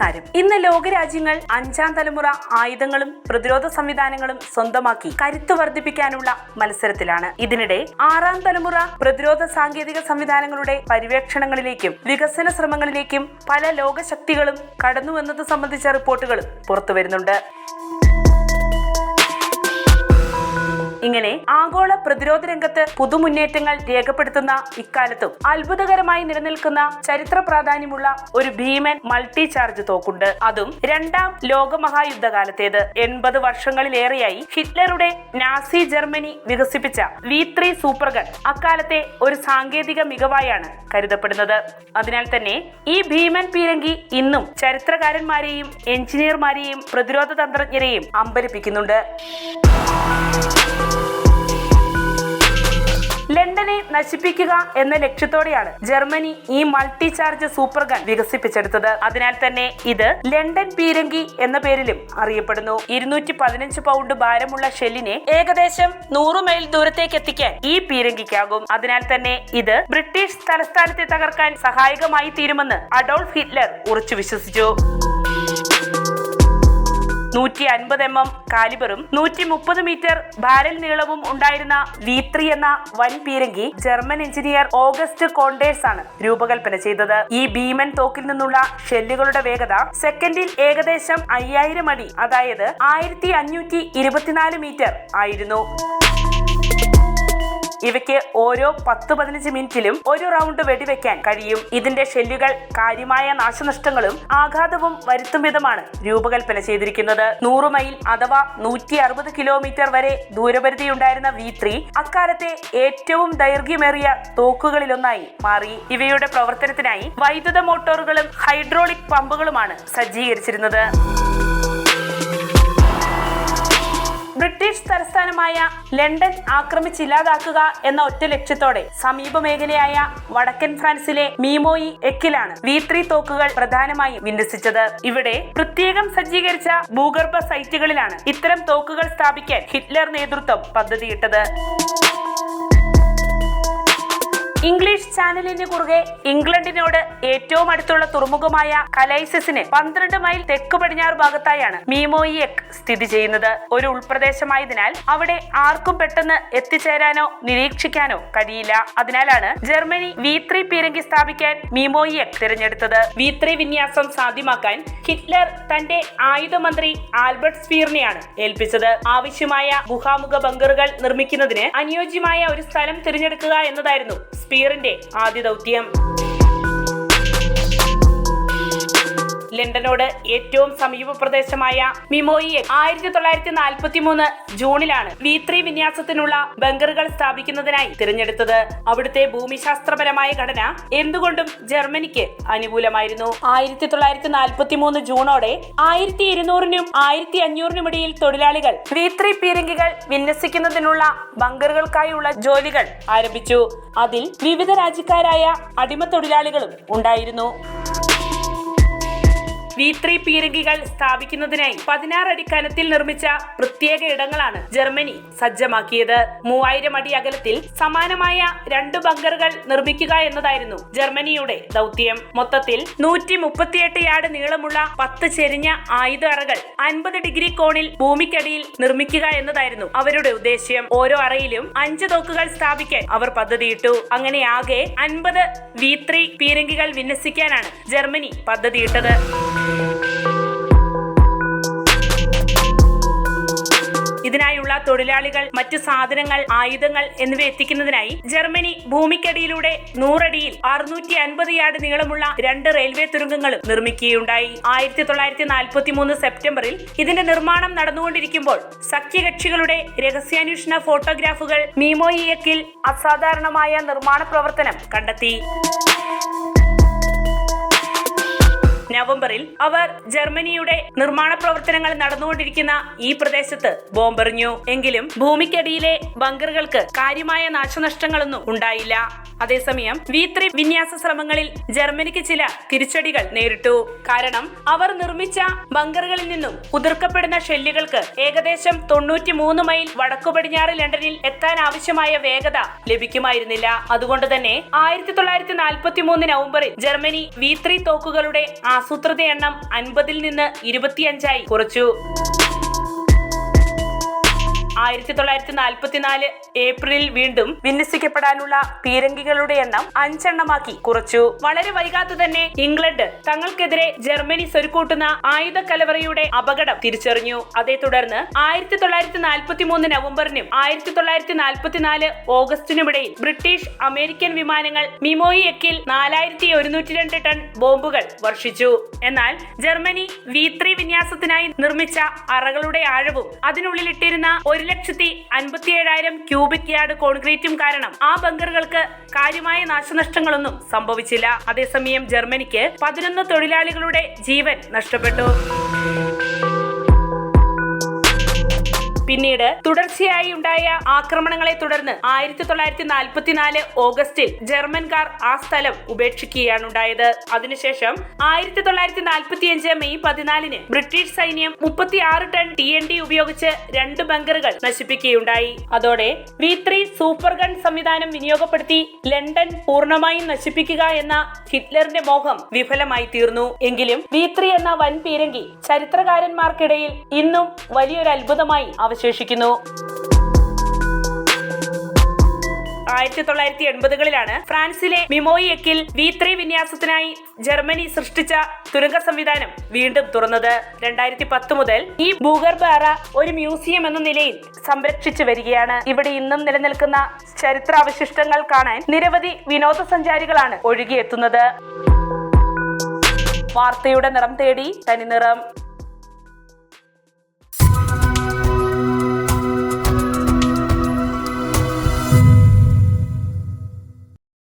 നമസ്കാരം ഇന്ന് ലോകരാജ്യങ്ങൾ അഞ്ചാം തലമുറ ആയുധങ്ങളും പ്രതിരോധ സംവിധാനങ്ങളും സ്വന്തമാക്കി കരുത്ത് വർദ്ധിപ്പിക്കാനുള്ള മത്സരത്തിലാണ്. ഇതിനിടെ ആറാം തലമുറ പ്രതിരോധ സാങ്കേതിക സംവിധാനങ്ങളുടെ പര്യവേക്ഷണങ്ങളിലേക്കും വികസന ശ്രമങ്ങളിലേക്കും പല ലോകശക്തികളും കടന്നുവെന്നത് സംബന്ധിച്ച റിപ്പോർട്ടുകളും പുറത്തുവരുന്നുണ്ട്. ഇങ്ങനെ ആഗോള പ്രതിരോധ രംഗത്ത് പുതുമുന്നേറ്റങ്ങൾ രേഖപ്പെടുത്തുന്ന ഇക്കാലത്തും അത്ഭുതകരമായി നിലനിൽക്കുന്ന ചരിത്ര പ്രാധാന്യമുള്ള ഒരു ഭീമൻ മൾട്ടി ചാർജ് തോക്കുണ്ട്. അതും രണ്ടാം ലോകമഹായുദ്ധകാലത്തേത്. എൺപത് വർഷങ്ങളിലേറെയായി ഹിറ്റ്ലറുടെ നാസി ജർമ്മനി വികസിപ്പിച്ച വി ത്രീ സൂപ്പർഗൺ അക്കാലത്തെ ഒരു സാങ്കേതിക മികവായാണ് കരുതപ്പെടുന്നത്. അതിനാൽ തന്നെ ഈ ഭീമൻ പീരങ്കി ഇന്നും ചരിത്രകാരന്മാരെയും എഞ്ചിനീയർമാരെയും പ്രതിരോധ തന്ത്രജ്ഞരെയും അമ്പരിപ്പിക്കുന്നുണ്ട്. ലണ്ടനെ നശിപ്പിക്കുക എന്ന ലക്ഷ്യത്തോടെയാണ് ജർമ്മനി ഈ മൾട്ടി ചാർജ് സൂപ്പർ ഗൺ വികസിപ്പിച്ചെടുത്തത്. അതിനാൽ തന്നെ ഇത് ലണ്ടൻ പീരങ്കി എന്ന പേരിലും അറിയപ്പെടുന്നു. ഇരുന്നൂറ്റി പതിനഞ്ച് പൗണ്ട് ഭാരമുള്ള ഷെല്ലിനെ ഏകദേശം നൂറ് മൈൽ ദൂരത്തേക്ക് എത്തിക്കാൻ ഈ പീരങ്കിക്കാകും. അതിനാൽ തന്നെ ഇത് ബ്രിട്ടീഷ് തലസ്ഥാനത്തെ തകർക്കാൻ സഹായകമായി തീരുമെന്ന് അഡോൾഫ് ഹിറ്റ്ലർ ഉറച്ചു വിശ്വസിച്ചു. നൂറ്റി അൻപത് എം എം കാലിബറും നൂറ്റി മുപ്പത് മീറ്റർ ഭാരൽ നീളവും ഉണ്ടായിരുന്ന വി ത്രീ എന്ന വൻ പീരങ്കി ജർമ്മൻ എഞ്ചിനീയർ ഓഗസ്റ്റ് കോണ്ടേഴ്സ് ആണ് രൂപകൽപ്പന ചെയ്തത്. ഈ ഭീമൻ തോക്കിൽ നിന്നുള്ള ഷെല്ലുകളുടെ വേഗത സെക്കൻഡിൽ ഏകദേശം അയ്യായിരം അടി അതായത് ആയിരത്തി അഞ്ഞൂറ്റി ഇരുപത്തിനാല് മീറ്റർ ആയിരുന്നു. ഇവയ്ക്ക് ഓരോ പത്ത് പതിനഞ്ച് മിനിറ്റിലും ഒരു റൗണ്ട് വെടിവെക്കാൻ കഴിയും. ഇതിന്റെ ഷെല്ലുകൾ കാര്യമായ നാശനഷ്ടങ്ങളും ആഘാതവും വരുത്തും വിധമാണ് രൂപകൽപ്പന ചെയ്തിരിക്കുന്നത്. നൂറ് മൈൽ അഥവാ നൂറ്റി അറുപത് കിലോമീറ്റർ വരെ ദൂരപരിധിയുണ്ടായിരുന്ന വി ത്രീ അക്കാലത്തെ ഏറ്റവും ദൈർഘ്യമേറിയ തോക്കുകളിലൊന്നായി മാറി. ഇവയുടെ പ്രവർത്തനത്തിനായി വൈദ്യുത മോട്ടോറുകളും ഹൈഡ്രോളിക് പമ്പുകളുമാണ് സജ്ജീകരിച്ചിരുന്നത്. തലസ്ഥാനമായ ലണ്ടൻ ആക്രമിച്ചില്ലാതാക്കുക എന്ന ഒറ്റ ലക്ഷ്യത്തോടെ സമീപ മേഖലയായ വടക്കൻ ഫ്രാൻസിലെ മീമോയി എക്കിലാണ് വി ത്രീ തോക്കുകൾ പ്രധാനമായും വിന്യസിച്ചത്. ഇവിടെ പ്രത്യേകം സജ്ജീകരിച്ച ഭൂഗർഭ സൈറ്റുകളിലാണ് ഇത്തരം തോക്കുകൾ സ്ഥാപിക്കാൻ ഹിറ്റ്ലർ നേതൃത്വം പദ്ധതിയിട്ടത്. ഇംഗ്ലീഷ് ചാനലിന് കുറുകെ ഇംഗ്ലണ്ടിനോട് ഏറ്റവും അടുത്തുള്ള തുറമുഖമായ കലൈസിസിന് പന്ത്രണ്ട് മൈൽ തെക്ക് പടിഞ്ഞാറ് ഭാഗത്തായാണ് മീമോയിയക് സ്ഥിതി ചെയ്യുന്നത്. ഒരു ഉൾപ്രദേശമായതിനാൽ അവിടെ ആർക്കും പെട്ടെന്ന് എത്തിച്ചേരാനോ നിരീക്ഷിക്കാനോ കഴിയില്ല. അതിനാലാണ് ജർമ്മനി വി ത്രീ പീരങ്കി സ്ഥാപിക്കാൻ മീമോയിയക് തിരഞ്ഞെടുത്തത്. വി ത്രീ വിന്യാസം സാധ്യമാക്കാൻ ഹിറ്റ്ലർ തന്റെ ആയുധമന്ത്രി ആൽബർട്ട് സ്പീറിനെയാണ് ഏൽപ്പിച്ചത്. ആവശ്യമായ ഗുഹാമുഖ ബങ്കറുകൾ നിർമ്മിക്കുന്നതിന് അനുയോജ്യമായ ഒരു സ്ഥലം തിരഞ്ഞെടുക്കുക എന്നതായിരുന്നു സ്പീറിന്റെ ആദ്യ ദൗത്യം. ലണ്ടനോട് ഏറ്റവും സമീപ പ്രദേശമായ മിമോയിയെ ആയിരത്തി തൊള്ളായിരത്തി നാൽപ്പത്തി മൂന്ന് ജൂണിലാണ് വി ത്രീ വിന്യാസത്തിനുള്ള ബങ്കറുകൾ സ്ഥാപിക്കുന്നതിനായി തിരഞ്ഞെടുത്തത്. അവിടുത്തെ ഭൂമിശാസ്ത്രപരമായ ഘടന എന്തുകൊണ്ടും ജർമ്മനിക്ക് അനുകൂലമായിരുന്നു. ആയിരത്തി തൊള്ളായിരത്തി നാൽപ്പത്തി മൂന്ന് ജൂണോടെ ആയിരത്തി ഇരുന്നൂറിനും ആയിരത്തി അഞ്ഞൂറിനും ഇടയിൽ തൊഴിലാളികൾ വി ത്രീ പീരങ്കികൾ വിന്യസിക്കുന്നതിനുള്ള ബങ്കറുകൾക്കായുള്ള ജോലികൾ ആരംഭിച്ചു. അതിൽ വിവിധ രാജ്യക്കാരായ അടിമ തൊഴിലാളികളും ഉണ്ടായിരുന്നു. വി ത്രീ പീരങ്കികൾ സ്ഥാപിക്കുന്നതിനായി പതിനാറ് അടി കനത്തിൽ നിർമ്മിച്ച പ്രത്യേക ഇടങ്ങളാണ് ജർമ്മനി സജ്ജമാക്കിയത്. മൂവായിരം അടി അകലത്തിൽ സമാനമായ രണ്ട് ബങ്കറുകൾ നിർമ്മിക്കുക എന്നതായിരുന്നു ജർമ്മനിയുടെ ദൗത്യം. മൊത്തത്തിൽ നൂറ്റി മുപ്പത്തിയെട്ട് യാർഡ് നീളമുള്ള പത്ത് ചെരിഞ്ഞ ആയുധ അറകൾ അൻപത് ഡിഗ്രി കോണിൽ ഭൂമിക്കടിയിൽ നിർമ്മിക്കുക എന്നതായിരുന്നു അവരുടെ ഉദ്ദേശ്യം. ഓരോ അറയിലും അഞ്ച് തോക്കുകൾ സ്ഥാപിക്കാൻ അവർ പദ്ധതിയിട്ടു. അങ്ങനെ ആകെ അൻപത് വി ത്രീ പീരങ്കികൾ വിന്യസിക്കാനാണ് ജർമ്മനി പദ്ധതിയിട്ടത്. ഇതിനായുള്ള തൊഴിലാളികൾ മറ്റു സാധനങ്ങൾ ആയുധങ്ങൾ എന്നിവ എത്തിക്കുന്നതിനായി ജർമ്മനി ഭൂമിക്കടിയിലൂടെ നൂറടിയിൽ അറുന്നൂറ്റി അൻപത് യാർഡ് നീളമുള്ള രണ്ട് റെയിൽവേ തുരങ്കങ്ങളും നിർമ്മിക്കുകയുണ്ടായി. ആയിരത്തി തൊള്ളായിരത്തി നാൽപ്പത്തി മൂന്ന് സെപ്റ്റംബറിൽ ഇതിന്റെ നിർമ്മാണം നടന്നുകൊണ്ടിരിക്കുമ്പോൾ സഖ്യകക്ഷികളുടെ രഹസ്യാന്വേഷണ ഫോട്ടോഗ്രാഫുകൾ മീമോയിയക്കിൽ അസാധാരണമായ നിർമ്മാണ പ്രവർത്തനം കണ്ടെത്തി. നവംബറിൽ അവർ ജർമ്മനിയുടെ നിർമ്മാണ പ്രവർത്തനങ്ങൾ നടന്നുകൊണ്ടിരിക്കുന്ന ഈ പ്രദേശത്ത് ബോംബെറിഞ്ഞു. എങ്കിലും ഭൂമിക്കടിയിലെ ബങ്കറുകൾക്ക് കാര്യമായ നാശനഷ്ടങ്ങളൊന്നും ഉണ്ടായില്ല. അതേസമയം വി ത്രീ വിന്യാസ ശ്രമങ്ങളിൽ ജർമ്മനിക്ക് ചില തിരിച്ചടികൾ നേരിട്ടു. കാരണം അവർ നിർമ്മിച്ച ബങ്കറുകളിൽ നിന്നും ഉതിർക്കപ്പെടുന്ന ഷെല്ലുകൾക്ക് ഏകദേശം തൊണ്ണൂറ്റി മൂന്ന് മൈൽ വടക്കു പടിഞ്ഞാറ് ലണ്ടനിൽ എത്താൻ ആവശ്യമായ വേഗത ലഭിക്കുമായിരുന്നില്ല. അതുകൊണ്ട് തന്നെ ആയിരത്തി തൊള്ളായിരത്തി നാൽപ്പത്തി മൂന്ന് നവംബറിൽ ജർമ്മനി വി ത്രീ തോക്കുകളുടെ ആസൂത്രിത എണ്ണം അൻപതിൽ നിന്ന് ഇരുപത്തിയഞ്ചായി കുറച്ചു. ആയിരത്തി തൊള്ളായിരത്തി നാൽപ്പത്തിനാല് ഏപ്രിലിൽ വീണ്ടും വിന്യസിക്കപ്പെടാനുള്ള പീരങ്കികളുടെ എണ്ണം അഞ്ചെണ്ണമാക്കി കുറച്ചു. വളരെ വൈകാതെ തന്നെ ഇംഗ്ലണ്ട് തങ്ങൾക്കെതിരെ ജർമ്മനി സ്വരുക്കൂട്ടുന്ന ആയുധ കലവറയുടെ അപകടം തിരിച്ചറിഞ്ഞു. അതേ തുടർന്ന് ആയിരത്തി തൊള്ളായിരത്തി നാൽപ്പത്തി മൂന്ന് നവംബറിനും ആയിരത്തി തൊള്ളായിരത്തി നാൽപ്പത്തിനാല് ഓഗസ്റ്റിനുമിടയിൽ ബ്രിട്ടീഷ് അമേരിക്കൻ വിമാനങ്ങൾ മിമോയി എക്കിൽ നാലായിരത്തി ഒരുന്നൂറ്റി രണ്ട് ടൺ ബോംബുകൾ വർഷിച്ചു. എന്നാൽ ജർമ്മനി വി ത്രീ വിന്യാസത്തിനായി നിർമ്മിച്ച അറകളുടെ ആഴവും അതിനുള്ളിലിട്ടിരുന്ന ഒരു ലക്ഷത്തി അൻപത്തിയേഴായിരം ക്യൂബിക് യാർഡ് കോൺക്രീറ്റും കാരണം ആ ബങ്കറുകൾക്ക് കാര്യമായ നാശനഷ്ടങ്ങളൊന്നും സംഭവിച്ചില്ല. അതേസമയം ജർമ്മനിക്ക് പതിനൊന്ന് തൊഴിലാളികളുടെ ജീവൻ നഷ്ടപ്പെട്ടു. പിന്നീട് തുടർച്ചയായി ഉണ്ടായ ആക്രമണങ്ങളെ തുടർന്ന് ആയിരത്തി തൊള്ളായിരത്തി നാൽപ്പത്തിനാല് ഓഗസ്റ്റിൽ ജർമ്മൻകാർ ആ സ്ഥലം ഉപേക്ഷിക്കുകയാണ് ഉണ്ടായത്. അതിനുശേഷം ആയിരത്തി തൊള്ളായിരത്തി നാൽപ്പത്തിയഞ്ച് മെയ് പതിനാലിന് ബ്രിട്ടീഷ് സൈന്യം മുപ്പത്തിയാറ് ടൺ ടി എൻ ഡി ഉപയോഗിച്ച് രണ്ട് ബങ്കറുകൾ നശിപ്പിക്കുകയുണ്ടായി. അതോടെ വി ത്രീ സൂപ്പർ ഗൺ സംവിധാനം വിനിയോഗപ്പെടുത്തി ലണ്ടൻ പൂർണമായും നശിപ്പിക്കുക എന്ന ഹിറ്റ്ലറിന്റെ മോഹം വിഫലമായി തീർന്നു. എങ്കിലും വി ത്രീ എന്ന വൻ പീരങ്കി ചരിത്രകാരന്മാർക്കിടയിൽ ഇന്നും വലിയൊരു അത്ഭുതമായി അവശേഷിക്കുന്നു. ആയിരത്തി തൊള്ളായിരത്തി എൺപതുകളിലാണ് ഫ്രാൻസിലെ മിമോയിയക്കിൽ വി ത്രീ വിന്യാസത്തിനായി ജർമ്മനി സൃഷ്ടിച്ച തുരങ്ക സംവിധാനം വീണ്ടും തുറന്നത്. രണ്ടായിരത്തി പത്ത് മുതൽ ഈ ഭൂഗർഭ അറ ഒരു മ്യൂസിയം എന്ന നിലയിൽ സംരക്ഷിച്ചു വരികയാണ്. ഇവിടെ ഇന്നും നിലനിൽക്കുന്ന ചരിത്രാവശിഷ്ടങ്ങൾ കാണാൻ നിരവധി വിനോദസഞ്ചാരികളാണ് ഒഴുകിയെത്തുന്നത്. വാർത്തയുടെ നിറം തേടി തനി നിറം